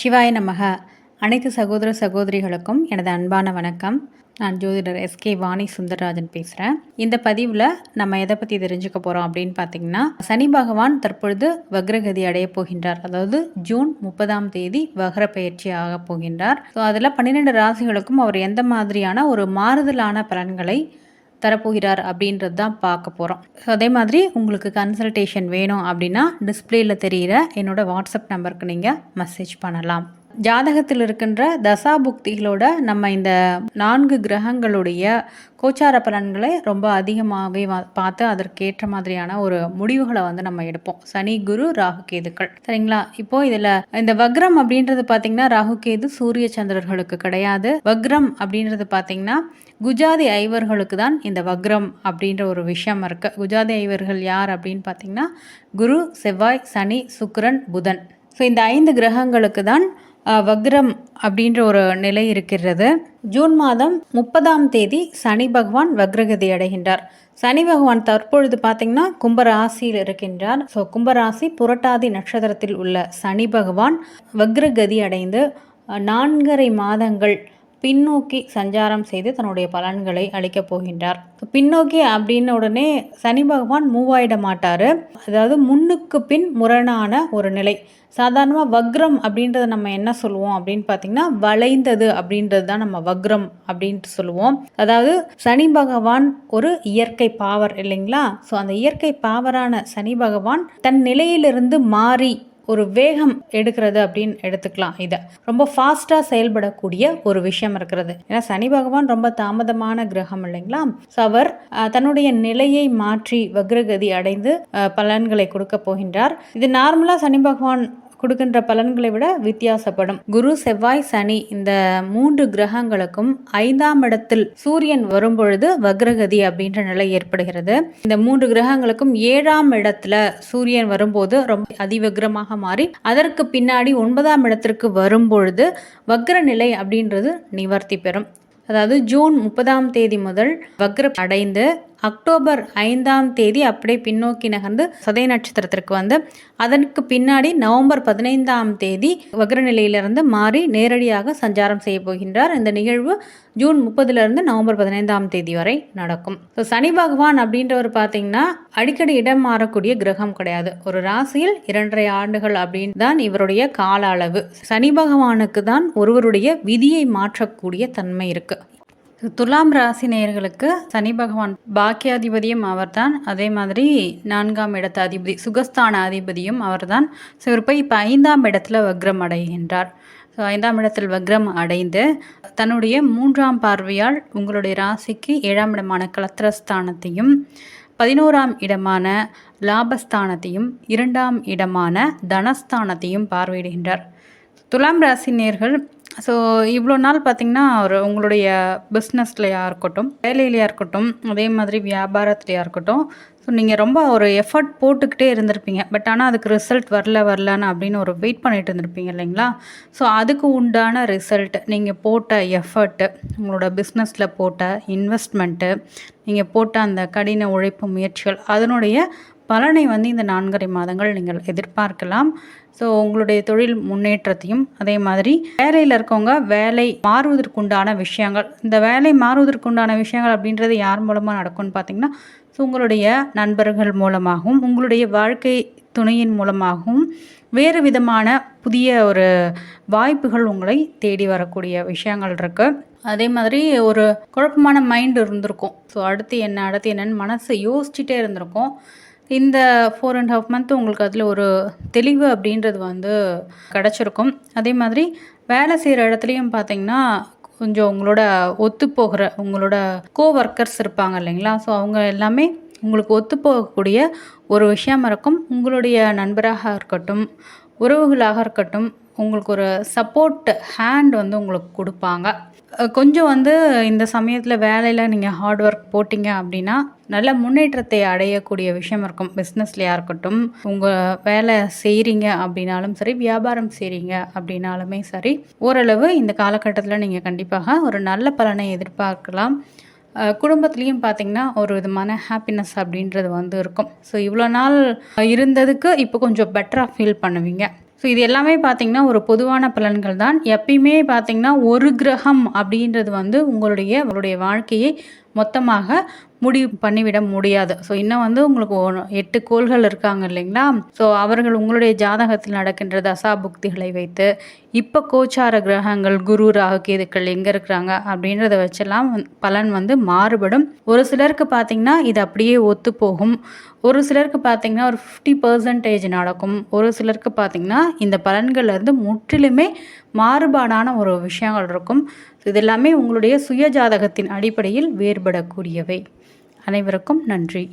சிவாய நமக. அனைத்து சகோதர சகோதரிகளுக்கும் எனது அன்பான வணக்கம். நான் ஜோதிடர் எஸ்கே வாணி சுந்தரராஜன் பேசுகிறேன் இந்த பதிவில் நம்ம எதை பற்றி தெரிஞ்சுக்க போகிறோம் அப்படின்னு பார்த்தீங்கன்னா சனி பகவான் தற்பொழுது வக்ரகதி அடைய போகின்றார். அதாவது ஜூன் முப்பதாம் தேதி வக்ர பயிற்சி ஆக போகின்றார். ஸோ அதில் பன்னிரெண்டு ராசிகளுக்கும் அவர் எந்த மாதிரியான ஒரு மாறுதலான பலன்களை தரப்போகிறார் அப்படின்றது தான் பார்க்க போகிறோம் ஸோ அதே மாதிரி உங்களுக்கு கன்சல்டேஷன் வேணும் அப்படின்னா டிஸ்பிளேயில் தெரிகிற என்னோட வாட்ஸ்அப் நம்பருக்கு நீங்கள் மெசேஜ் பண்ணலாம். ஜாதகத்தில் இருக்கின்ற தசா புக்திகளோட நம்ம இந்த நான்கு கிரகங்களுடைய கோச்சார பலன்களை ரொம்ப அதிகமாகவே பார்த்து அதற்கேற்ற மாதிரியான ஒரு முடிவுகளை வந்து நம்ம எடுப்போம். சனி குரு ராகு கேதுக்கள். சரிங்களா? இப்போ இதில் இந்த வக்ரம் அப்படின்றது பார்த்தீங்கன்னா ராகு கேது சூரிய சந்திரர்களுக்கு கிடையாது. வக்ரம் அப்படின்றது பார்த்தீங்கன்னா குஜாதி ஐவர்களுக்கு தான் இந்த வக்ரம் அப்படின்ற ஒரு விஷயம் இருக்கு. குஜாதி ஐவர்கள் யார் அப்படின்னு பார்த்தீங்கன்னா குரு செவ்வாய் சனி சுக்ரன் புதன். ஸோ இந்த ஐந்து கிரகங்களுக்கு தான் வக்ரம் அப்படின்ற ஒரு நிலை இருக்கிறது. ஜூன் மாதம் முப்பதாம் தேதி சனி பகவான் வக்ரகதி அடைகின்றார். சனி பகவான் தற்பொழுது பார்த்தீங்கன்னா கும்பராசியில் இருக்கின்றார். ஸோ கும்பராசி புரட்டாதி நட்சத்திரத்தில் உள்ள சனி பகவான் வக்ரகதி அடைந்து நான்கரை மாதங்கள் பின்னோக்கி சஞ்சாரம் செய்து தன்னுடைய பலன்களை அளிக்கப் போகின்றார். பின்னோக்கி அப்படின்ன உடனே சனி பகவான் மூவாயிட மாட்டார். அதாவது முன்னுக்கு பின் முரணான ஒரு நிலை. சாதாரணமாக வக்ரம் அப்படின்றத நம்ம என்ன சொல்லுவோம் அப்படின்னு பார்த்தீங்கன்னா வளைந்தது அப்படின்றது தான் நம்ம வக்ரம் அப்படின்ட்டு சொல்லுவோம். அதாவது சனி பகவான் ஒரு இயற்கை பாவர் இல்லைங்களா? ஸோ அந்த இயற்கை பாவரான சனி பகவான் தன் நிலையிலிருந்து மாறி ஒரு வேகம் எடுக்கிறது அப்படின்னு எடுத்துக்கலாம் இதை. ரொம்ப ஃபாஸ்ட்டாக செயல்படக்கூடிய ஒரு விஷயம் இருக்கிறது. ஏன்னா சனி பகவான் ரொம்ப தாமதமான கிரகம் இல்லைங்களா? ஸோ அவர் தன்னுடைய நிலையை மாற்றி வக்ரகதி அடைந்து பலன்களை கொடுக்க போகின்றார். இது நார்மலாக சனி பகவான் கொடுக்கின்ற பலன்களை விட வித்தியாசப்படும். குரு செவ்வாய் சனி இந்த மூன்று கிரகங்களுக்கும் ஐந்தாம் இடத்தில் சூரியன் வரும்பொழுது வக்ரகதி அப்படின்ற நிலை ஏற்படுகிறது. இந்த மூன்று கிரகங்களுக்கும் ஏழாம் இடத்துல சூரியன் வரும்போது ரொம்ப அதிவக்ரமாக மாறி அதற்கு பின்னாடி ஒன்பதாம் இடத்திற்கு வரும்பொழுது வக்ர நிலை அப்படின்றது நிவர்த்தி பெறும். அதாவது ஜூன் முப்பதாம் தேதி முதல் வக்ர அடைந்து அக்டோபர் ஐந்தாம் தேதி அப்படியே பின்னோக்கி நகர்ந்து சதய நட்சத்திரத்திற்கு வந்து அதற்கு பின்னாடி நவம்பர் பதினைந்தாம் தேதி வக்ர நிலையிலிருந்து மாறி நேரடியாக சஞ்சாரம் செய்ய போகின்றார். இந்த நிகழ்வு ஜூன் முப்பதுலேருந்து நவம்பர் பதினைந்தாம் தேதி வரை நடக்கும். ஸோ சனி பகவான் அப்படின்றவர் பார்த்தீங்கன்னா அடிக்கடி இடம் மாறக்கூடிய கிரகம் கிடையாது. ஒரு ராசியில் இரண்டரை ஆண்டுகள் அப்படின்னு தான் இவருடைய கால அளவு. சனி பகவானுக்கு தான் ஒருவருடைய விதியை மாற்றக்கூடிய தன்மை இருக்குது துலாம் ராசி நேயர்களுக்கு சனி பகவான் பாக்கியாதிபதியும் அவர்தான். அதே மாதிரி நான்காம் இடத்து அதிபதி சுகஸ்தான அதிபதியும் அவர்தான். ஸோ இவர் போய் இப்போ ஐந்தாம் இடத்துல வக்ரம் அடைகின்றார். ஸோ ஐந்தாம் இடத்தில் வக்ரம் அடைந்து தன்னுடைய மூன்றாம் பார்வையால் உங்களுடைய ராசிக்கு ஏழாம் இடமான கலத்திரஸ்தானத்தையும் பதினோராம் இடமான லாபஸ்தானத்தையும் இரண்டாம் இடமான தனஸ்தானத்தையும் பார்வையிடுகின்றார். துலாம் ராசி நேர்கள் ஸோ இவ்வளோ நாள் பார்த்திங்கன்னா ஒரு உங்களுடைய பிஸ்னஸ்லையா இருக்கட்டும் வேலையிலையா இருக்கட்டும் அதே மாதிரி வியாபாரத்துலையா இருக்கட்டும் ஸோ நீங்கள் ரொம்ப ஒரு எஃபர்ட் போட்டுக்கிட்டே இருந்திருப்பீங்க. பட் ஆனால் அதுக்கு ரிசல்ட் வரல வரலன்னு அப்படின்னு ஒரு வெயிட் பண்ணிட்டு இருந்திருப்பீங்க இல்லைங்களா? ஸோ அதுக்கு உண்டான ரிசல்ட் நீங்கள் போட்ட எஃபர்ட்டு உங்களோட பிஸ்னஸில் போட்ட இன்வெஸ்ட்மெண்ட்டு நீங்கள் போட்ட அந்த கடின உழைப்பு முயற்சிகள் அதனுடைய பலனை வந்து இந்த நான்கரை மாதங்கள் நீங்கள் எதிர்பார்க்கலாம். ஸோ உங்களுடைய தொழில் முன்னேற்றத்தையும் அதே மாதிரி வேலையில் இருக்கவங்க வேலை மாறுவதற்குண்டான விஷயங்கள். இந்த வேலை மாறுவதற்குண்டான விஷயங்கள் அப்படின்றது யார் மூலமாக நடக்கும்னு பார்த்தீங்கன்னா ஸோ உங்களுடைய நண்பர்கள் மூலமாகவும் உங்களுடைய வாழ்க்கை துணையின் மூலமாகவும் வேறு விதமான புதிய ஒரு வாய்ப்புகள் உங்களை தேடி வரக்கூடிய விஷயங்கள் இருக்குது அதே மாதிரி ஒரு குழப்பமான மைண்ட் இருந்திருக்கும். ஸோ அடுத்து என்ன அடுத்து என்னன்னு மனசை யோசிச்சுட்டே இருந்திருக்கும். இந்த ஃபோர் அண்ட் ஹாஃப் மந்த் உங்களுக்கு அதில் ஒரு தெளிவு அப்படின்றது வந்து கிடச்சிருக்கும். அதே மாதிரி வேலை செய்கிற இடத்துலையும் பார்த்தீங்கன்னா கொஞ்சம் உங்களோட ஒத்துப்போகிற உங்களோட கோ ஒர்க்கர்ஸ் இருப்பாங்க இல்லைங்களா? ஸோ அவங்க எல்லாமே உங்களுக்கு ஒத்துப்போகக்கூடிய ஒரு விஷயம் இருக்கும். உங்களுடைய நண்பராக இருக்கட்டும் உறவுகளாக இருக்கட்டும் உங்களுக்கு ஒரு சப்போர்ட் ஹேண்ட் வந்து உங்களுக்கு கொடுப்பாங்க. கொஞ்சம் வந்து இந்த சமயத்தில் வேலையில் நீங்கள் ஹார்ட் ஒர்க் போட்டிங்க அப்படின்னா நல்ல முன்னேற்றத்தை அடையக்கூடிய விஷயம் இருக்கும். பிஸ்னஸ்லையாக இருக்கட்டும் உங்கள் வேலை செய்கிறீங்க அப்படின்னாலும் சரி வியாபாரம் செய்கிறீங்க அப்படின்னாலுமே சரி ஓரளவு இந்த காலகட்டத்தில் நீங்கள் கண்டிப்பாக ஒரு நல்ல பலனை எதிர்பார்க்கலாம். குடும்பத்துலேயும் பார்த்தீங்கன்னா ஒரு விதமான ஹாப்பினஸ் அப்படின்றது வந்து இருக்கும். ஸோ இவ்வளோ நாள் இருந்ததுக்கு இப்போ கொஞ்சம் பெட்டராக ஃபீல் பண்ணுவீங்க. ஸோ இது எல்லாமே பார்த்திங்கன்னா ஒரு பொதுவான பலன்கள் தான். எப்பயுமே பார்த்திங்கன்னா ஒரு கிரகம் அப்படின்றது வந்து உங்களுடைய உங்களுடைய வாழ்க்கையை மொத்தமாக முடிவு பண்ணிவிட முடியாது. ஸோ இன்னும் வந்து உங்களுக்கு எட்டு கோள்கள் இருக்காங்க இல்லைங்களா? ஸோ அவர்கள் உங்களுடைய ஜாதகத்தில் நடக்கின்ற தசா புக்திகளை வைத்து இப்போ கோச்சார கிரகங்கள் குரு ராகு கேதுக்கள் எங்கே இருக்கிறாங்க அப்படின்றத வச்செல்லாம் பலன் வந்து மாறுபடும். ஒரு சிலருக்கு பார்த்திங்கன்னா இது அப்படியே ஒத்து போகும் ஒரு சிலருக்கு பார்த்திங்கன்னா ஒரு ஃபிஃப்டி பர்சன்டேஜ் நடக்கும். ஒரு சிலருக்கு பார்த்திங்கன்னா இந்த பலன்கள்லேருந்து முற்றிலுமே மாறுபாடான ஒரு விஷயங்கள் இருக்கும். இது எல்லாமே உங்களுடைய சுய ஜாதகத்தின் அடிப்படையில் வேறுபடக்கூடியவை. அனைவருக்கும் நன்றி.